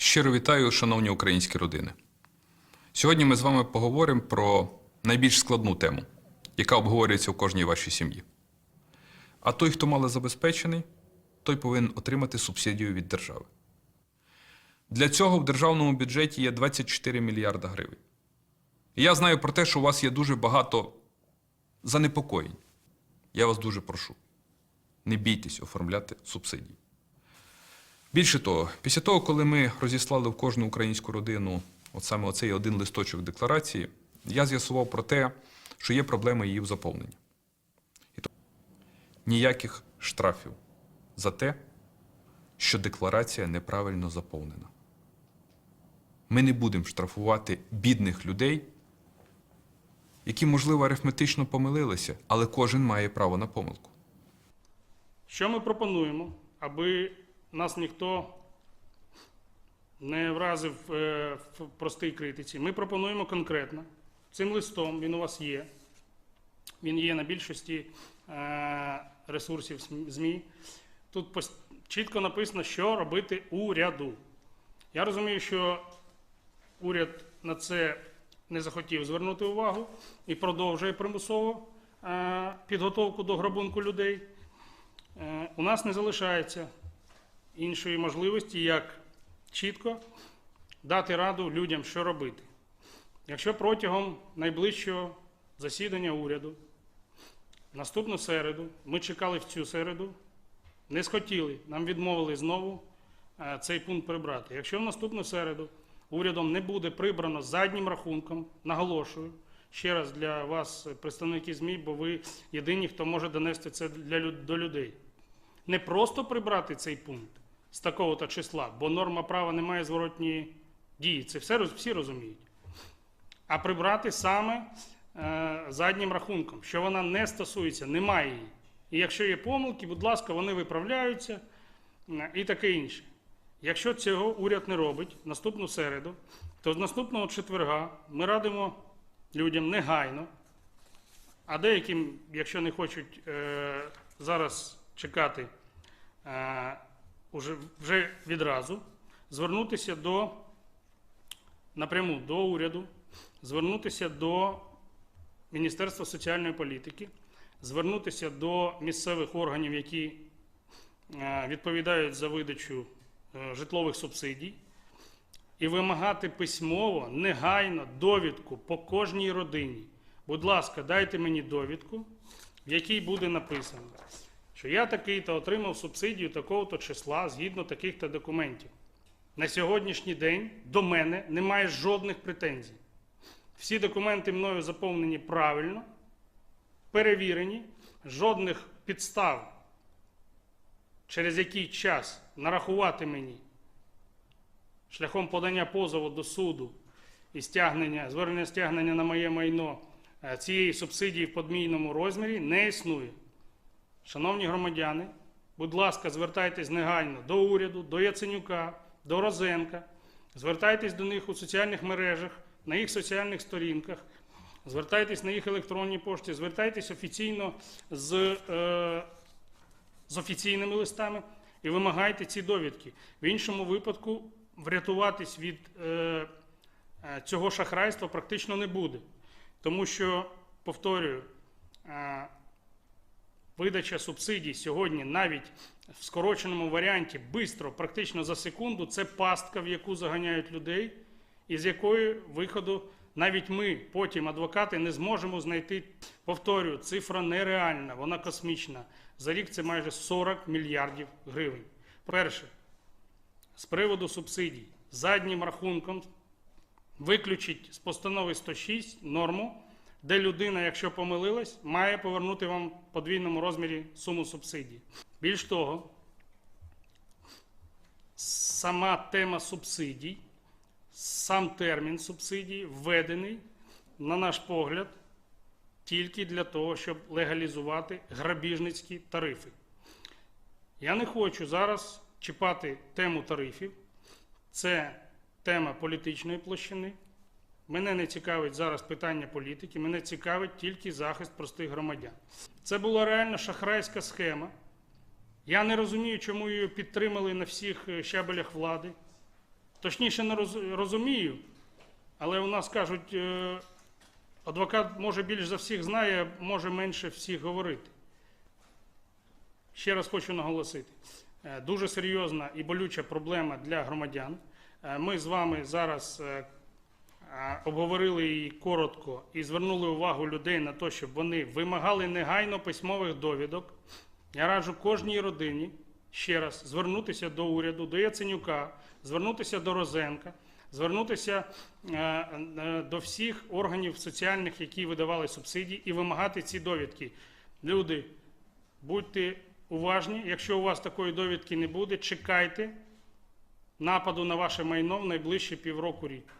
Щиро вітаю, шановні українські родини. Сьогодні ми з вами поговоримо про найбільш складну тему, яка обговорюється у кожній вашій сім'ї. А той, хто малозабезпечений, той повинен отримати субсидію від держави. Для цього в державному бюджеті є 24 мільярда гривень. І я знаю про те, що у вас є дуже багато занепокоєнь. Я вас дуже прошу, не бійтесь оформляти субсидії. Більше того, після того, коли ми розіслали в кожну українську родину от саме оцей один листочок декларації, я з'ясував про те, що є проблема її в заповненні. І то ніяких штрафів за те, що декларація неправильно заповнена. Ми не будемо штрафувати бідних людей, які, можливо, арифметично помилилися, але кожен має право на помилку. Що ми пропонуємо, аби нас ніхто не вразив е, в простій критиці? Ми пропонуємо конкретно. Цим листом він у вас є. Він є на більшості е, ресурсів ЗМІ. Тут чітко написано, що робити уряду. Я розумію, що уряд на це не захотів звернути увагу і продовжує примусово е, підготовку до грабунку людей. У нас не залишається іншої можливості, як чітко дати раду людям, що робити. Якщо протягом найближчого засідання уряду, наступну середу, ми чекали в цю середу, не схотіли, нам відмовили знову е, цей пункт прибрати. Якщо в наступну середу урядом не буде прибрано заднім рахунком, наголошую ще раз для вас, представники ЗМІ, бо ви єдині, хто може донести це для, до людей. Не просто прибрати цей пункт з такого-то числа, бо норма права не має зворотньої дії. Це все всі розуміють. А прибрати саме е, заднім рахунком, що вона не стосується, немає її. І якщо є помилки, будь ласка, вони виправляються е, і таке інше. Якщо цього уряд не робить наступну середу, то з наступного четверга ми радимо людям негайно, а деяким, якщо не хочуть е, зараз чекати е, уже, вже відразу, звернутися до напряму до уряду, звернутися до Міністерства соціальної політики, звернутися до місцевих органів, які е, відповідають за видачу е, житлових субсидій, і вимагати письмово, негайно довідку по кожній родині. Будь ласка, дайте мені довідку, в якій буде написано, що я такий-то отримав субсидію такого-то числа згідно таких-то документів. На сьогоднішній день до мене немає жодних претензій. Всі документи мною заповнені правильно, перевірені, жодних підстав, через який час нарахувати мені шляхом подання позову до суду і стягнення, звернення стягнення на моє майно е, цієї субсидії в подмійному розмірі не існує. Шановні громадяни, будь ласка, звертайтесь негайно до уряду, до Яценюка, до Розенка. Звертайтесь до них у соціальних мережах, на їх соціальних сторінках, звертайтесь на їх електронній пошті, звертайтесь офіційно з, е, з офіційними листами і вимагайте ці довідки. В іншому випадку врятуватись від е, е, цього шахрайства практично не буде. Тому що, повторюю, е, видача субсидій сьогодні навіть в скороченому варіанті бистро, практично за секунду, це пастка, в яку заганяють людей, і з якої виходу навіть ми, потім адвокати, не зможемо знайти. Повторюю, цифра нереальна, вона космічна. За рік це майже 40 мільярдів гривень. Перше, з приводу субсидій, заднім рахунком виключить з постанови 106 норму, де людина, якщо помилилась, має повернути вам в подвійному розмірі суму субсидій. Більш того, сама тема субсидій, сам термін субсидій введений, на наш погляд, тільки для того, щоб легалізувати грабіжницькі тарифи. Я не хочу зараз чіпати тему тарифів. Це тема політичної площини. Мене не цікавить зараз питання політики, мене цікавить тільки захист простих громадян. Це була реально шахрайська схема. Я не розумію, чому її підтримали на всіх е, щабелях влади. точніше не роз- розумію, але у нас кажуть, е, адвокат може більш за всіх знає, може менше всіх говорити. Ще раз хочу наголосити. Е, Дуже серйозна і болюча проблема для громадян. Ми з вами зараз обговорили її коротко і звернули увагу людей на те, щоб вони вимагали негайно письмових довідок. Я раджу кожній родині ще раз звернутися до уряду, до Яценюка, звернутися до Розенка, звернутися е, е, до всіх органів соціальних, які видавали субсидії, і вимагати ці довідки. Люди, будьте уважні, якщо у вас такої довідки не буде, чекайте нападу на ваше майно в найближчі півроку рік.